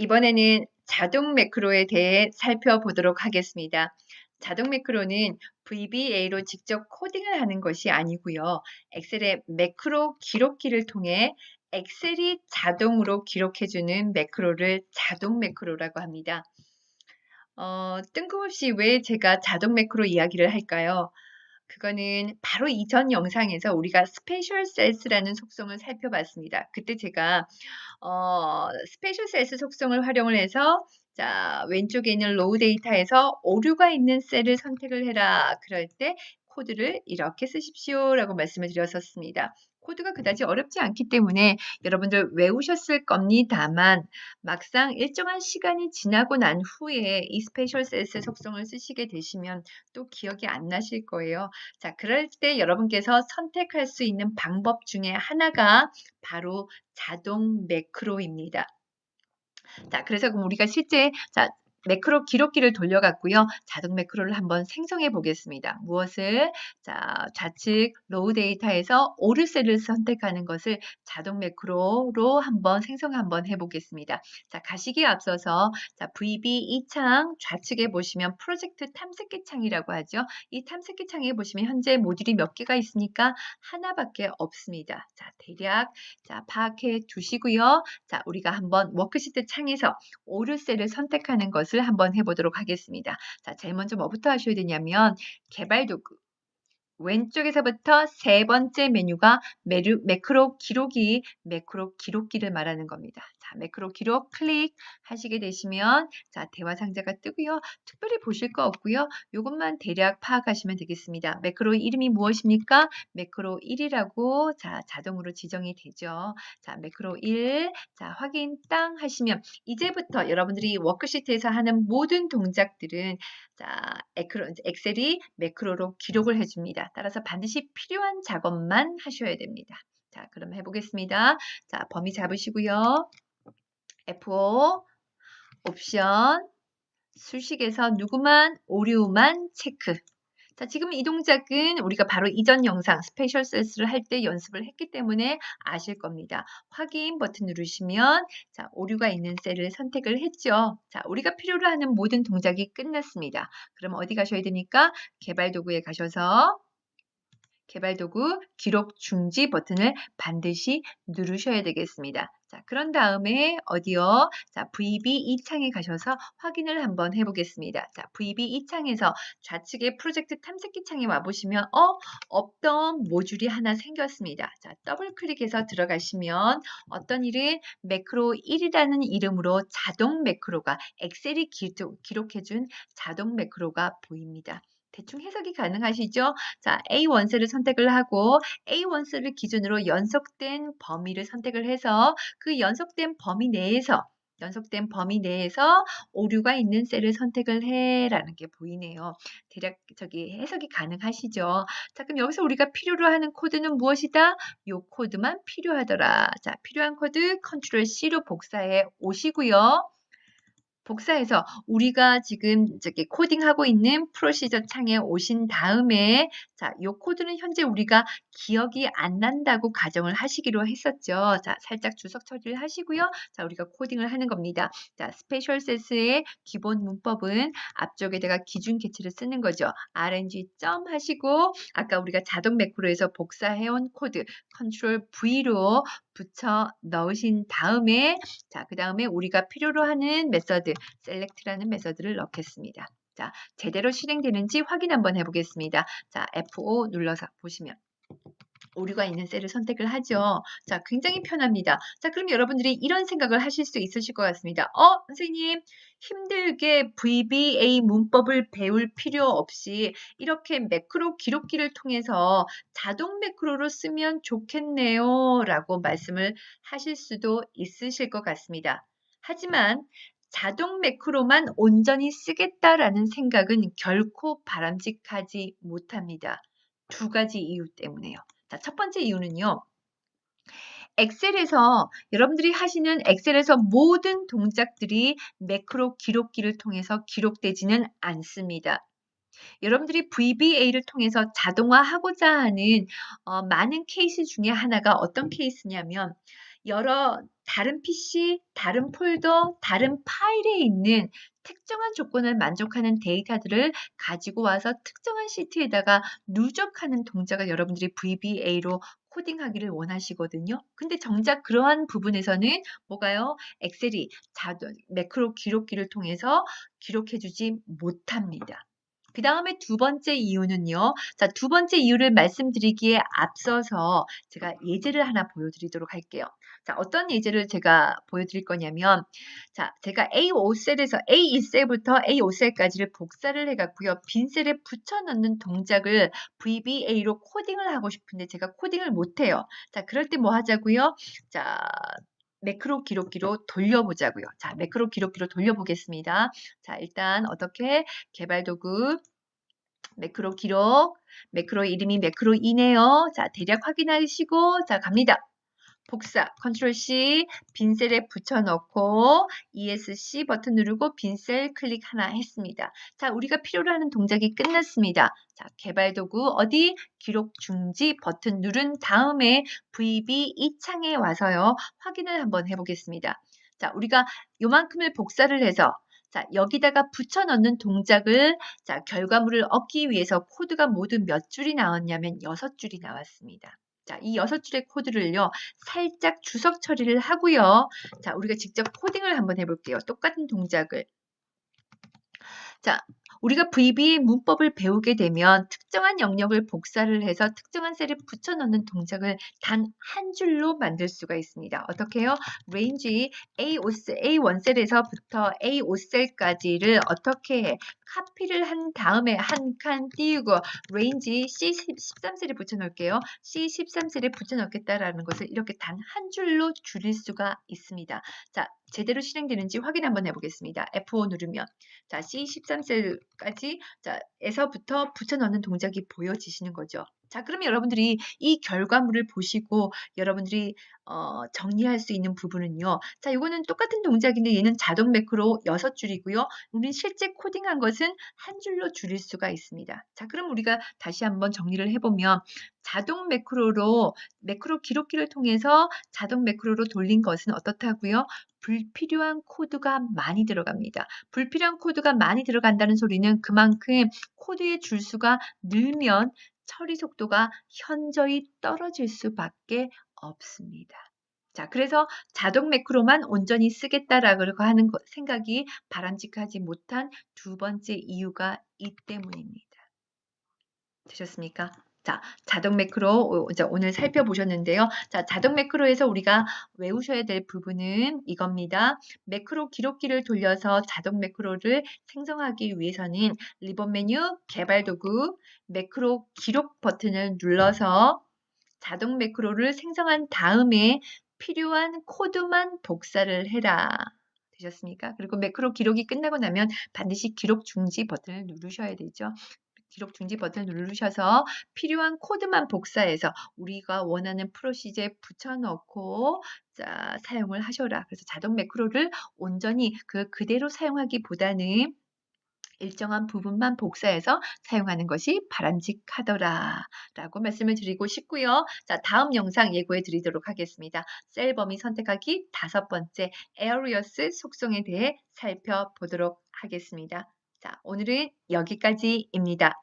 이번에는 자동 매크로에 대해 살펴보도록 하겠습니다. 자동 매크로는 VBA로 직접 코딩을 하는 것이 아니고요. 엑셀의 매크로 기록기를 통해 엑셀이 자동으로 기록해주는 매크로를 자동 매크로라고 합니다. 어, 뜬금없이 왜 제가 자동 매크로 이야기를 할까요? 그거는 바로 이전 영상에서 우리가 스페셜 셀스라는 속성을 살펴봤습니다. 그때 제가 어, 스페셜 셀스 속성을 활용을 해서 자, 왼쪽에 있는 로우 데이터에서 오류가 있는 셀을 선택을 해라. 그럴 때 코드를 이렇게 쓰십시오라고 말씀을 드렸었습니다. 코드가 그다지 어렵지 않기 때문에 여러분들 외우셨을 겁니다만 막상 일정한 시간이 지나고 난 후에 이 스페셜 셀스 속성을 쓰시게 되시면 또 기억이 안 나실 거예요. 자, 그럴 때 여러분께서 선택할 수 있는 방법 중에 하나가 바로 자동 매크로입니다. 자, 그래서 그럼 우리가 실제 자, 매크로 기록기를 돌려갔고요. 자동 매크로를 한번 생성해 보겠습니다. 무엇을? 자, 좌측 로우 데이터에서 오류 셀을 선택하는 것을 자동 매크로로 한번 생성 한번 해 보겠습니다. 자, 가시기에 앞서서 자, VB 2창 좌측에 보시면 프로젝트 탐색기 창이라고 하죠. 이 탐색기 창에 보시면 현재 모듈이 몇 개가 있습니까? 하나밖에 없습니다. 자, 대략 자, 파악해 두시고요. 자, 우리가 한번 워크시트 창에서 오류 셀을 선택하는 것을 것을 한번 해보도록 하겠습니다. 자, 제일 먼저 뭐부터 하셔야 되냐면 개발 도구. 왼쪽에서부터 세 번째 메뉴가 메루, 매크로 기록이 매크로 기록기를 말하는 겁니다. 자, 매크로 기록 클릭 하시게 되시면 자, 대화 상자가 뜨고요. 특별히 보실 거 없고요. 이것만 대략 파악하시면 되겠습니다. 매크로 이름이 무엇입니까? 매크로 1이라고 자, 자동으로 지정이 되죠. 자, 매크로 1. 자, 확인 땅 하시면 이제부터 여러분들이 워크시트에서 하는 모든 동작들은 자, 엑셀이 매크로로 기록을 해줍니다. 따라서 반드시 필요한 작업만 하셔야 됩니다. 자, 그럼 해보겠습니다. 자, 범위 잡으시고요. F5 옵션 수식에서 누구만 오류만 체크 자, 지금 이 동작은 우리가 바로 이전 영상 스페셜 셀스를 할 때 연습을 했기 때문에 아실 겁니다. 확인 버튼 누르시면 자, 오류가 있는 셀을 선택을 했죠. 자, 우리가 필요로 하는 모든 동작이 끝났습니다. 그럼 어디 가셔야 됩니까? 개발 도구에 가셔서 개발 도구 기록 중지 버튼을 반드시 누르셔야 되겠습니다. 자, 그런 다음에 어디요? 자, VB 2창에 가셔서 확인을 한번 해보겠습니다. 자, VB 2창에서 좌측에 프로젝트 탐색기 창에 와보시면 어? 없던 모듈이 하나 생겼습니다. 자, 더블 클릭해서 들어가시면 어떤 일은 매크로 1이라는 이름으로 자동 매크로가 엑셀이 기록해준 자동 매크로가 보입니다. 대충 해석이 가능하시죠? 자, A 원셀을 선택을 하고 A 원셀을 기준으로 연속된 범위를 선택을 해서 그 연속된 범위 내에서 연속된 범위 내에서 오류가 있는 셀을 선택을 해라는 게 보이네요. 대략 저기 해석이 가능하시죠? 자, 그럼 여기서 우리가 필요로 하는 코드는 무엇이다? 이 코드만 필요하더라. 자, 필요한 코드 컨트롤 C로 복사해 오시고요. 복사해서 우리가 지금 저기 코딩하고 있는 프로시저 창에 오신 다음에 자, 요 코드는 현재 우리가 기억이 안 난다고 가정을 하시기로 했었죠. 자, 살짝 주석 처리를 하시고요. 자, 우리가 코딩을 하는 겁니다. 자, 스페셜 셀스의 기본 문법은 앞쪽에다가 기준 개체를 쓰는 거죠. rng 점 하시고 아까 우리가 자동 매크로에서 복사해온 코드 컨트롤 V로 붙여 넣으신 다음에 자, 그 다음에 우리가 필요로 하는 메서드 select라는 메서드를 넣겠습니다. 자, 제대로 실행되는지 확인 한번 해보겠습니다. 자, F5 눌러서 보시면 오류가 있는 셀을 선택을 하죠. 자, 굉장히 편합니다. 자, 그럼 여러분들이 이런 생각을 하실 수 있으실 것 같습니다. 어, 선생님, 힘들게 VBA 문법을 배울 필요 없이 이렇게 매크로 기록기를 통해서 자동 매크로로 쓰면 좋겠네요. 라고 말씀을 하실 수도 있으실 것 같습니다. 하지만 자동 매크로만 온전히 쓰겠다라는 생각은 결코 바람직하지 못합니다. 두 가지 이유 때문에요. 자, 첫 번째 이유는요. 엑셀에서 여러분들이 하시는 엑셀에서 모든 동작들이 매크로 기록기를 통해서 기록되지는 않습니다. 여러분들이 VBA를 통해서 자동화하고자 하는 어, 많은 케이스 중에 하나가 어떤 케이스냐면 여러 다른 PC, 다른 폴더, 다른 파일에 있는 특정한 조건을 만족하는 데이터들을 가지고 와서 특정한 시트에다가 누적하는 동작을 여러분들이 VBA로 코딩하기를 원하시거든요. 근데 정작 그러한 부분에서는 뭐가요? 엑셀이 자동 매크로 기록기를 통해서 기록해주지 못합니다. 그 다음에 두 번째 이유는요. 자, 두 번째 이유를 말씀드리기에 앞서서 제가 예제를 하나 보여드리도록 할게요. 자, 어떤 예제를 제가 보여드릴 거냐면, 자, 제가 A5셀에서 A1셀부터 A5셀까지를 복사를 해갖고요. 빈 셀에 붙여 넣는 동작을 VBA로 코딩을 하고 싶은데 제가 코딩을 못해요. 자, 그럴 때 뭐 하자고요? 자, 매크로 기록기로 돌려보자고요. 자, 매크로 기록기로 돌려보겠습니다. 자, 일단 어떻게 개발 도구 매크로 기록, 매크로 이름이 매크로 이네요. 자, 대략 확인하시고 자, 갑니다. 복사, 컨트롤 C, 빈 셀에 붙여넣고 ESC 버튼 누르고 빈 셀 클릭 하나 했습니다. 자, 우리가 필요로 하는 동작이 끝났습니다. 자, 개발 도구 어디 기록 중지 버튼 누른 다음에 VB 이 창에 와서요. 확인을 한번 해보겠습니다. 자, 우리가 요만큼을 복사를 해서 자, 여기다가 붙여 넣는 동작을 자, 결과물을 얻기 위해서 코드가 모두 몇 줄이 나왔냐면 여섯 줄이 나왔습니다. 자, 이 여섯 줄의 코드를요, 살짝 주석 처리를 하고요. 자, 우리가 직접 코딩을 한번 해볼게요. 똑같은 동작을. 자, 우리가 VB의 문법을 배우게 되면 특정한 영역을 복사를 해서 특정한 셀에 붙여 넣는 동작을 단 한 줄로 만들 수가 있습니다. 어떻게 해요? range A5셀, A1셀에서부터 A5셀까지를 어떻게 해? 카피를 한 다음에 한 칸 띄우고 range C13셀에 붙여 놓을게요. C13셀에 붙여 넣겠다라는 것을 이렇게 단 한 줄로 줄일 수가 있습니다. 자, 제대로 실행되는지 확인 한번 해보겠습니다. F5 누르면 자 C13셀까지 자 에서부터 붙여 넣는 동작이 보여지시는 거죠. 자, 그러면 여러분들이 이 결과물을 보시고 여러분들이 어, 정리할 수 있는 부분은요. 자, 이거는 똑같은 동작인데 얘는 자동 매크로 6줄이고요. 우리는 실제 코딩한 것은 한 줄로 줄일 수가 있습니다. 자, 그럼 우리가 다시 한번 정리를 해보면 자동 매크로로 매크로 기록기를 통해서 자동 매크로로 돌린 것은 어떻다고요? 불필요한 코드가 많이 들어갑니다. 불필요한 코드가 많이 들어간다는 소리는 그만큼 코드의 줄수가 늘면 처리 속도가 현저히 떨어질 수밖에 없습니다. 자, 그래서 자동 매크로만 온전히 쓰겠다라고 하는 생각이 바람직하지 못한 두 번째 이유가 이 때문입니다. 되셨습니까? 자, 자동 매크로 오늘 살펴보셨는데요. 자, 자동 매크로에서 우리가 외우셔야 될 부분은 이겁니다. 매크로 기록기를 돌려서 자동 매크로를 생성하기 위해서는 리본 메뉴 개발 도구 매크로 기록 버튼을 눌러서 자동 매크로를 생성한 다음에 필요한 코드만 복사를 해라. 되셨습니까? 그리고 매크로 기록이 끝나고 나면 반드시 기록 중지 버튼을 누르셔야 되죠. 기록 중지 버튼을 누르셔서 필요한 코드만 복사해서 우리가 원하는 프로시저에 붙여넣고 자, 사용을 하셔라. 그래서 자동 매크로를 온전히 그 그대로 사용하기보다는 일정한 부분만 복사해서 사용하는 것이 바람직하더라 라고 말씀을 드리고 싶고요. 자, 다음 영상 예고해 드리도록 하겠습니다. 셀 범위 선택하기 다섯 번째 에어리어스 속성에 대해 살펴보도록 하겠습니다. 자, 오늘은 여기까지입니다.